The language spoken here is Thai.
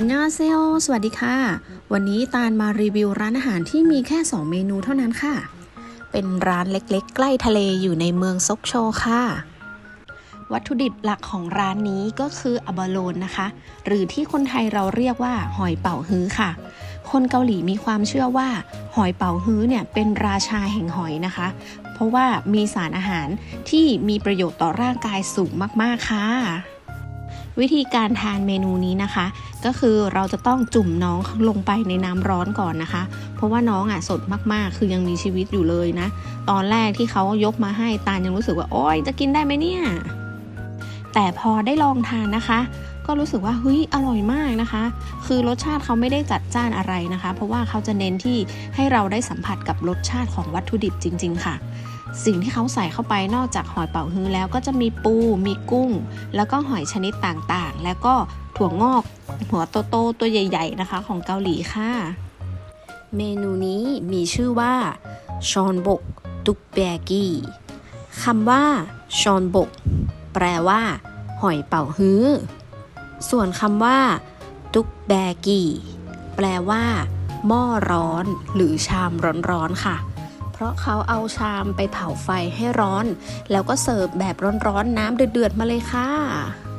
อันยอเซโอสวัสดีค่ะ วันนี้ตาลมารีวิวร้านอาหารที่มีแค่ 2 เมนูเท่านั้นค่ะ เป็นร้านเล็กๆ ใกล้ทะเลอยู่ในเมืองซกโชค่ะ วัตถุดิบหลักของร้านนี้ก็คืออบาโลนนะคะ หรือที่คนไทยเราเรียกว่าหอยเป๋าฮื้อค่ะ คนเกาหลีมีความเชื่อว่า หอยเป๋าฮื้อเนี่ยเป็นราชาแห่งหอยนะคะ เพราะว่ามีสารอาหารที่มีประโยชน์ต่อร่างกายสูงมากๆค่ะ วิธีการทานเมนูนี้นะคะ ก็คือเราจะต้องจุ่มน้องลงไปในน้ำร้อนก่อนนะคะ เพราะว่าน้องอะสดมากๆ คือยังมีชีวิตอยู่เลยนะ ตอนแรกที่เขายกมาให้ตาลยังรู้สึกว่าโอ๊ยจะกินได้ไหมเนี่ย แต่พอได้ลองทานนะคะ ก็รู้สึกว่าเฮ้ยอร่อยมากนะคะ คือรสชาติเขาไม่ได้จัดจ้านอะไรนะคะ เพราะว่าเขาจะเน้นที่ให้เราได้สัมผัสกับรสชาติของวัตถุดิบจริง ๆ ค่ะ สิ่งที่เขาใส่เข้าไปนอกจากหอยเป๋าฮื้อแล้วก็จะมีปู มีกุ้ง แล้วก็หอยชนิดต่างๆ แล้วก็ถั่วงอก หัวโตๆตัวใหญ่ ๆ นะคะ ของเกาหลีค่ะ เมนูนี้มีชื่อว่าชอนบก ตุกแบกี้คำว่าชอนบก แปลว่า หอยเป่าฮื้อ ส่วนคำว่า ตุกแบกีแปลว่า หม้อร้อน หรือชามร้อนๆค่ะ ราะเขาเอาชามไปเผาไฟให้ร้อน แล้วก็เสิร์ฟแบบร้อนๆน้ำเดือดๆมาเลยค่ะ